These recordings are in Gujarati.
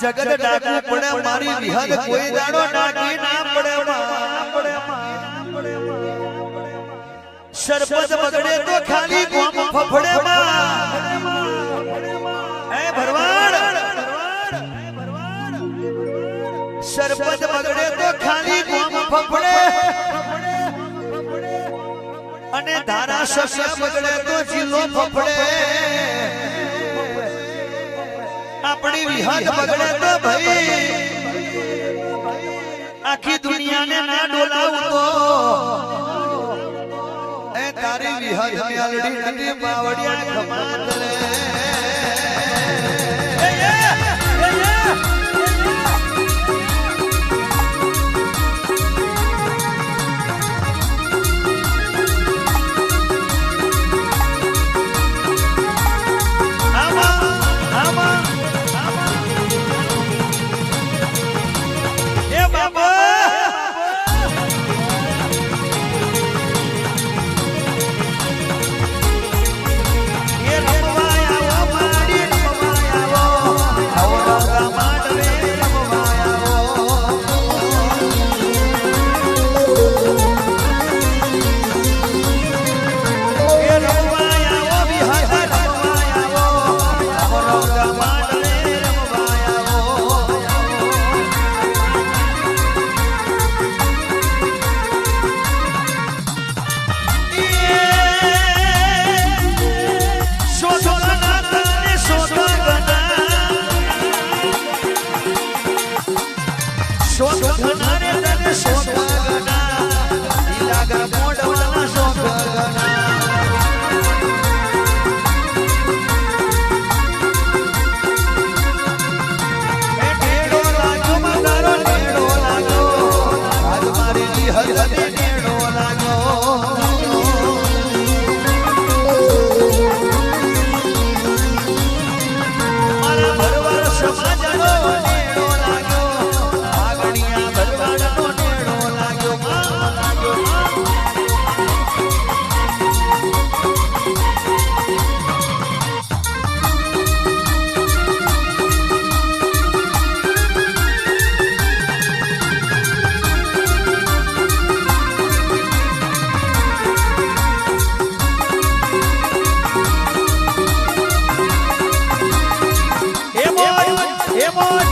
જગત ડાકુ પડે મારી વિહદ કોઈ દાડો ડાકી ના પડે. સરપંચ બગડે તો ખાલી ગોમ ફફડે. એ ભરવાડ. સરપંચ બગડે તો ખાલી ગોમ ફફડે. અને ધારાસભ્ય બગડે તો જિલ્લો ફફડે. આપણી હદ બગડે તો ભાઈ. આખી દુનિયાને ના ડોલાવું તો એ તારી વિહદ મેલડી નદી બાવડિયા ખમાત રે. for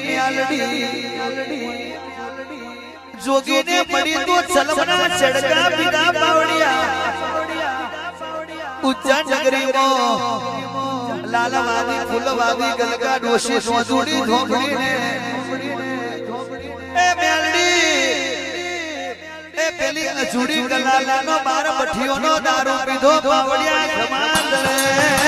મ્યાલડી જોગીને મળી તો ચલમના ચડકા પીધા પાવડિયા ઉચ્ચા નગરીમાં લાલવાદી, ફૂલવાદી ગલકા ડોશી સોજુડી ઢોકળીને એ મ્યાલડી એ પેલી અજુડી કલાલાનો બાર ભઠ્ઠીઓનો દારૂ પીધો પાવડિયા ખમાન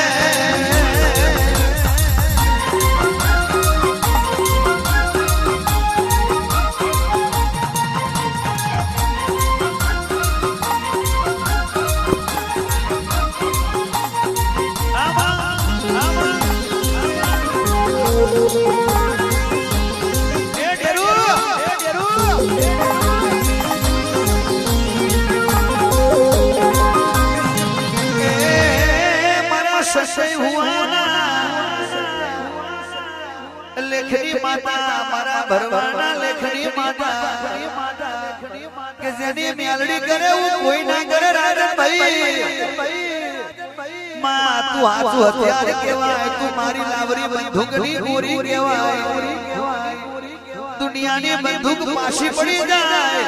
લેખની માતા, મારા ભરવાના લેખની માતા, કે જેની મેલડી કરે હું કોઈ ના કરે રાજનભાઈ લાવરી બંદૂકની ગોરી કહેવાય. દુનિયાની બંદૂક પાછી પડી જાય.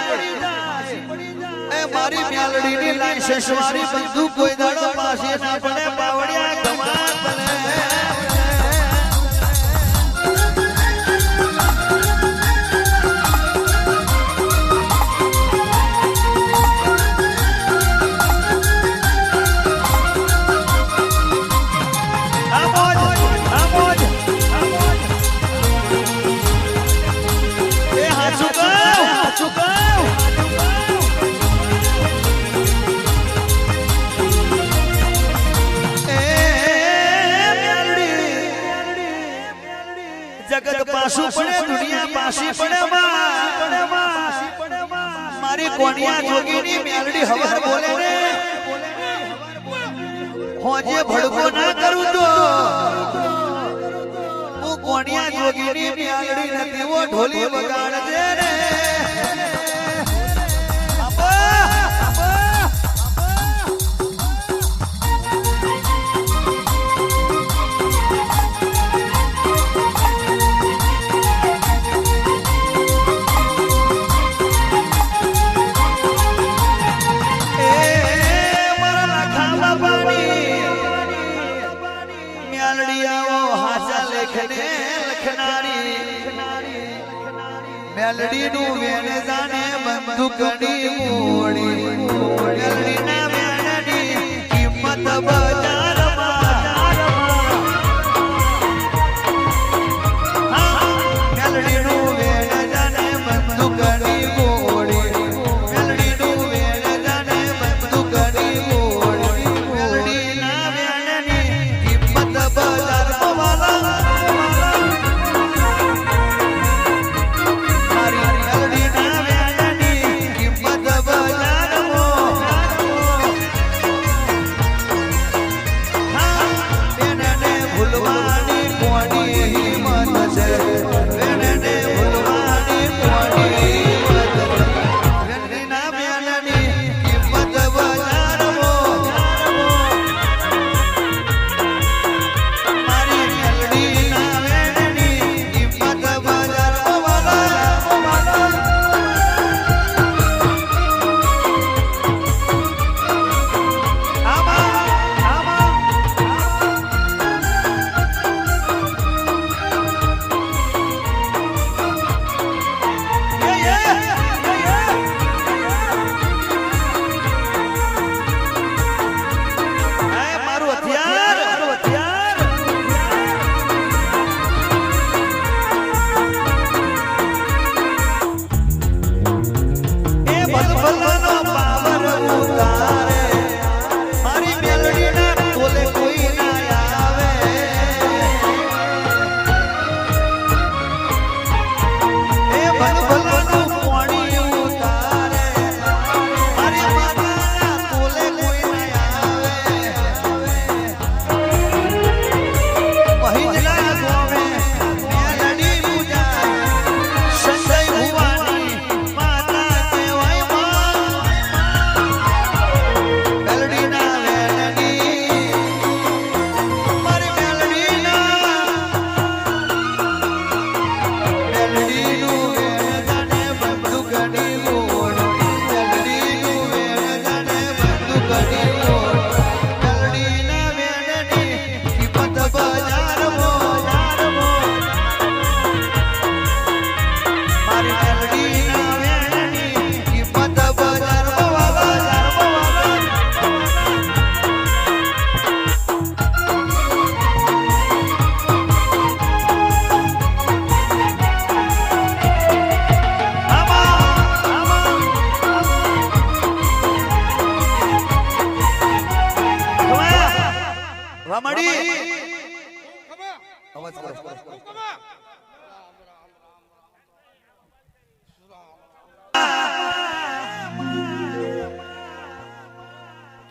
એ મારી મ્યાલડીની લાઈસન્સ વાળી બંદૂક કોઈ દાડો પાસે ના પડે, પાવડિયા દુનિયા પડે મારી કોણિયા જોગીની મેલડી હવાર બોલે રે. હોજે ભડકો ના કરું તો. હું કોણિયા જોગીની મેલડી નથી વો ઢોલી વગાડજે રે.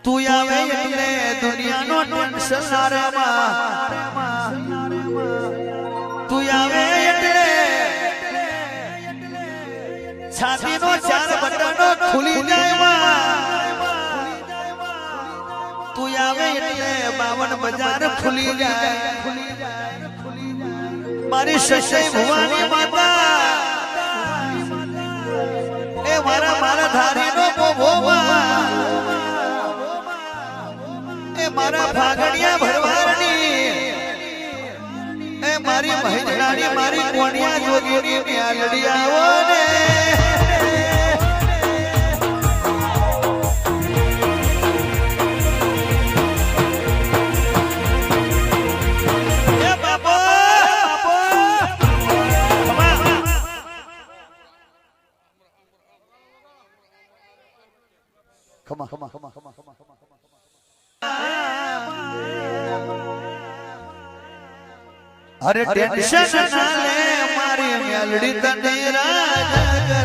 તું આવે એટલે દુનિયાનો ટેન્શન સારામાં તું આવે એટલે છાતીનો ચાર બટનો ખુલી જાય. તું આવે એટલે બાવન બજાર ખુલી જાય. મારી શશય ભુવાની માતા. એ મારા મારા ધારીનો બોભોમાં એ મારા ભાગણિયા ભરવારની. એ મારી મહિનાની મારી કોણિયા જોગીની મ્યાલડી આવો ને. on, come on, come on, come on, come ખમા. અરે ટેન્શન ના લે મારી મેલડી તને રાજ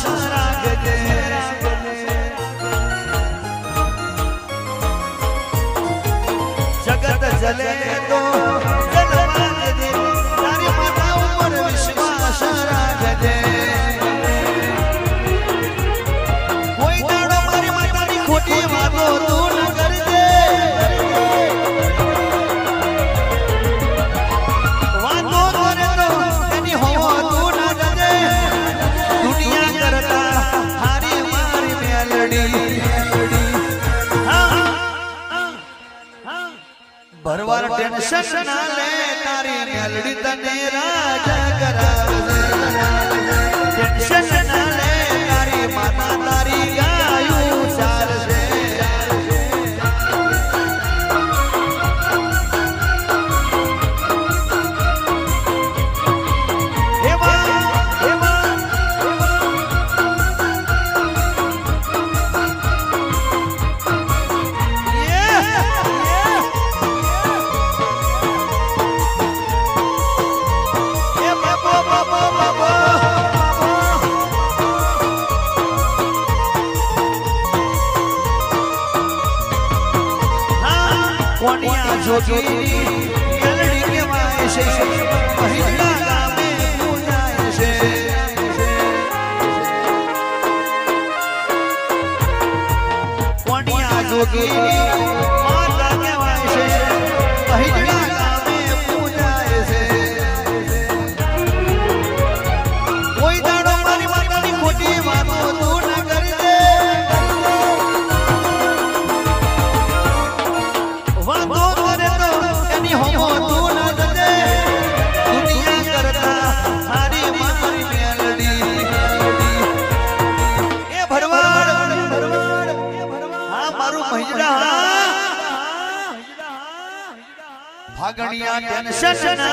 Shut ભરવાર ટેન્શન ના લે તારી મેલડી તને રાજા કરાવજે ટેન્શન જોગી મેલડી કહેવાય છે મહિલા ગામે પૂજાય છે કોણિયા જોગી ભાગણિયા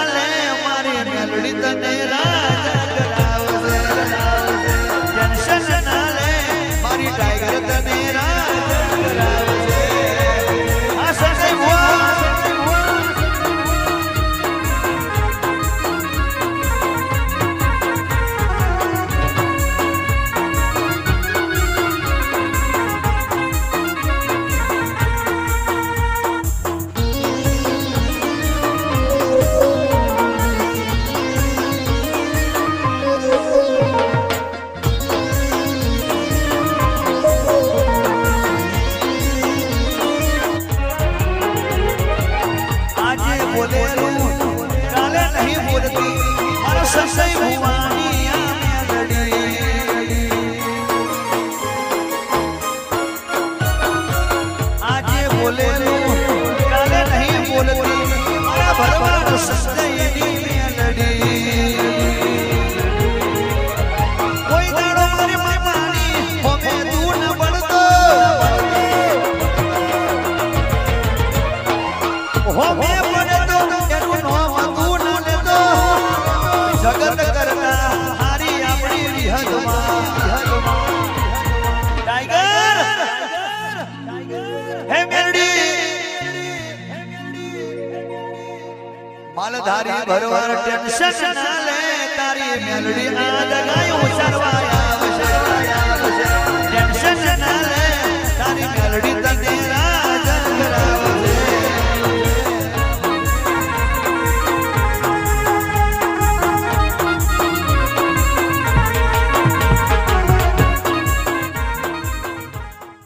ભૂલતી સંશય ભૂવા ધારી ભરવાડ ટેન્શન ના લે, તારી મેલડી આ દગાયું સરવાયા સરવાયા ટેન્શન લે, તારી મેલડી તને